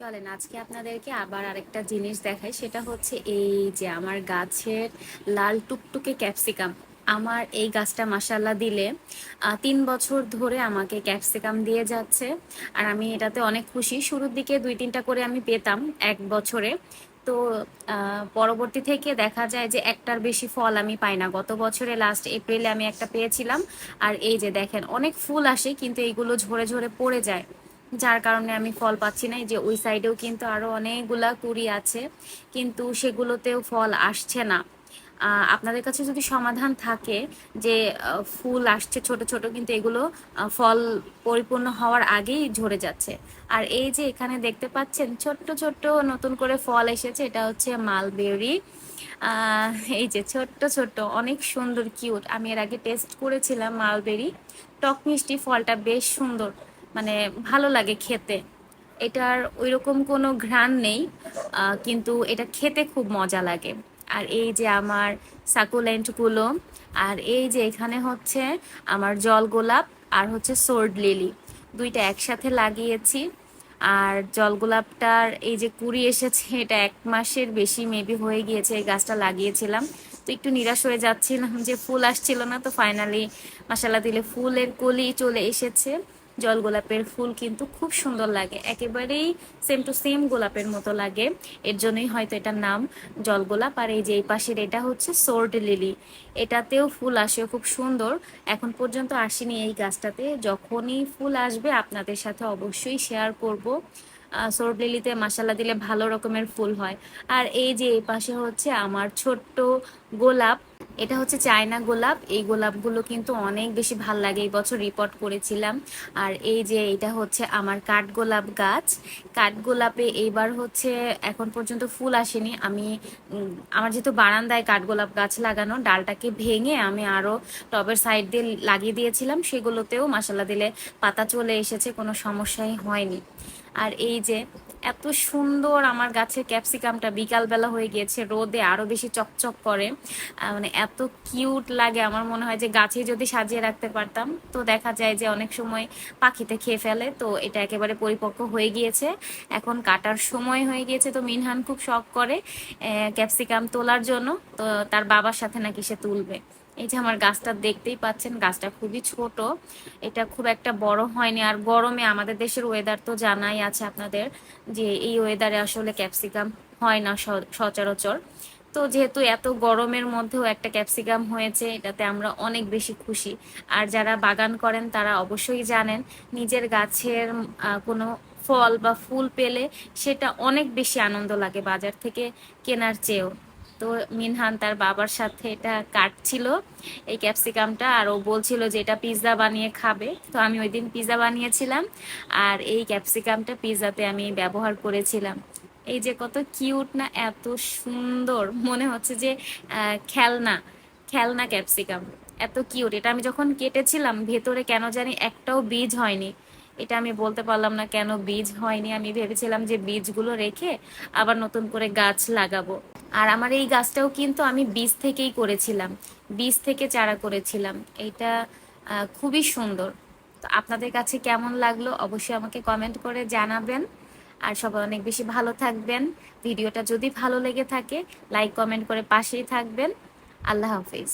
চলেন, আজকে আপনাদেরকে আবার আরেকটা জিনিস দেখাই। সেটা হচ্ছে এই যে আমার গাছের লাল টুকটুকে ক্যাপসিকাম। আমার এই গাছটা মাসাল্লাহ দিলে তিন বছর ধরে আমাকে ক্যাপসিকাম দিয়ে যাচ্ছে আর আমি এটাতে অনেক খুশি। শুরুর দিকে দুই তিনটা করে আমি পেতাম এক বছরে। তো পরবর্তী থেকে দেখা যায় যে একটার বেশি ফল আমি পাই না। গত বছরে লাস্ট এপ্রিলে আমি একটা পেয়েছিলাম। আর এই যে দেখেন, অনেক ফুল আসে কিন্তু এইগুলো ঝরে ঝরে পড়ে যায়। যার কারণে আমি ফল পাচ্ছি না। যে ওই সাইডেও কিন্তু আরও অনেকগুলা কুড়ি আছে, কিন্তু সেগুলোতেও ফল আসছে না। আপনাদের কাছে যদি সমাধান থাকে যে ফুল আসছে ছোট ছোট, কিন্তু এগুলো ফল পরিপূর্ণ হওয়ার আগেই ঝরে যাচ্ছে। আর এই যে এখানে দেখতে পাচ্ছেন ছোট্ট ছোট্ট নতুন করে ফল এসেছে, এটা হচ্ছে মালবেরি এই যে ছোট্ট ছোট্ট, অনেক সুন্দর কিউট আমি এর আগে টেস্ট করেছিলাম মালবেরি টক মিষ্টি ফলটা বেশ সুন্দর। মানে ভালো লাগে খেতে। এটার ওইরকম কোনো ঘ্রাণ নেই কিন্তু এটা খেতে খুব মজা লাগে। আর এই যে আমার সাকুলেন্টগুলো আর এই যে এখানে হচ্ছে আমার জল গোলাপ আর হচ্ছে সোর্ড লিলি। দুইটা একসাথে লাগিয়েছি। আর জল গোলাপটার এই যে কুড়ি এসেছে, এটা এক মাসের বেশি মেবি হয়ে গিয়েছে, এই গাছটা লাগিয়েছিলাম। তো একটু নিরাশ হয়ে যাচ্ছিলাম যে ফুল আসছিল না, তো ফাইনালি মাসাল্লাহ দিলে ফুলের কলি চলে এসেছে। জল গোলাপের ফুল কিন্তু খুব সুন্দর লাগে। একেবারেই সেম টু সেম গোলাপের মতো লাগে। এর জন্যই হয়তো এটার নাম জল গোলাপ। আর এই যে এই পাশের এটা হচ্ছে সোর্ড লিলি। এটাতেও ফুল আসে, খুব সুন্দর। এখন পর্যন্ত আসেনি এই গাছটাতে। যখনই ফুল আসবে আপনাদের সাথে অবশ্যই শেয়ার করব। সোর্ড লিলিতে মাসালা দিলে ভালো রকমের ফুল হয়। আর এই যে এই পাশে হচ্ছে আমার ছোট্ট গোলাপ। এটা হচ্ছে চায়না গোলাপ। এই গোলাপগুলো কিন্তু অনেক বেশি ভালো লাগে। এই বছর রিপোর্ট করেছিলাম। আর এই যে এটা হচ্ছে আমার কাঠগোলাপ গাছ। কাঠগোলাপে এইবার হচ্ছে এখন পর্যন্ত ফুল আসেনি। আমি আমার যেহেতু বারান্দায় কাঠগোলাপ গাছ লাগানো, ডালটাকে ভেঙে আমি আরও টবের সাইড দিয়ে লাগিয়ে দিয়েছিলাম। সেগুলোতেও মাসালা দিলে পাতা চলে এসেছে, কোনো সমস্যাই হয়নি। আর এই যে এত সুন্দর আমার গাছের ক্যাপসিকামটা বিকালবেলা হয়ে গিয়েছে, রোদে আরও বেশি চকচক করে। মানে এত কিউট লাগে, আমার মনে হয় যে গাছে যদি সাজিয়ে রাখতে পারতাম। তো দেখা যায় যে অনেক সময় পাখিতে খেয়ে ফেলে, তো এটা একেবারে পরিপক্ক হয়ে গিয়েছে। এখন কাটার সময় হয়ে গিয়েছে, তো মিনহান খুব শখ করে ক্যাপসিকাম তোলার জন্য। তো তার বাবার সাথে নাকি সে তুলবে। এই যে আমার গাছটা দেখতেই পাচ্ছেন, গাছটা খুবই ছোট। এটা খুব একটা বড় হয়নি। আর গরমে আমাদের দেশের ওয়েদার তো জানাই আছে আপনাদের যে এই ওয়েদারে আসলে ক্যাপসিকাম হয় না সচরাচর। তো যেহেতু এত গরমের মধ্যেও একটা ক্যাপসিকাম হয়েছে, এটাতে আমরা অনেক বেশি খুশি। আর যারা বাগান করেন, তারা অবশ্যই জানেন, নিজের গাছের কোনো ফল বা ফুল পেলে সেটা অনেক বেশি আনন্দ লাগে বাজার থেকে কেনার চেয়েও। তো মিনহান তার বাবার সাথে এটা কাটছিল এই ক্যাপসিকামটা আর ও বলছিল যে এটা পিৎজা বানিয়ে খাবে। তো আমি ওই দিন পিৎজা বানিয়েছিলাম আর এই ক্যাপসিকামটা পিৎজাতে আমি ব্যবহার করেছিলাম। এই যে কত কিউট না, এত সুন্দর। মনে হচ্ছে যে খেলনা খেলনা ক্যাপসিকাম। এত কিউট। এটা আমি যখন কেটেছিলাম, ভেতরে কেন জানি একটাও বীজ হয়নি। এটা আমি বলতে পারলাম না কেন বীজ হয়নি। আমি ভেবেছিলাম যে বীজগুলো রেখে আবার নতুন করে গাছ লাগাবো। আর আমার এই গাছটাও কিন্তু আমি বীজ থেকেই করেছিলাম, বীজ থেকে চারা করেছিলাম। এটা খুবই সুন্দর। তো আপনাদের কাছে কেমন লাগল অবশ্যই আমাকে কমেন্ট করে জানাবেন। আর সবাই অনেক বেশি ভালো থাকবেন। ভিডিওটা যদি ভালো লেগে থাকে লাইক কমেন্ট করে পাশেই থাকবেন। আল্লাহ হাফিজ।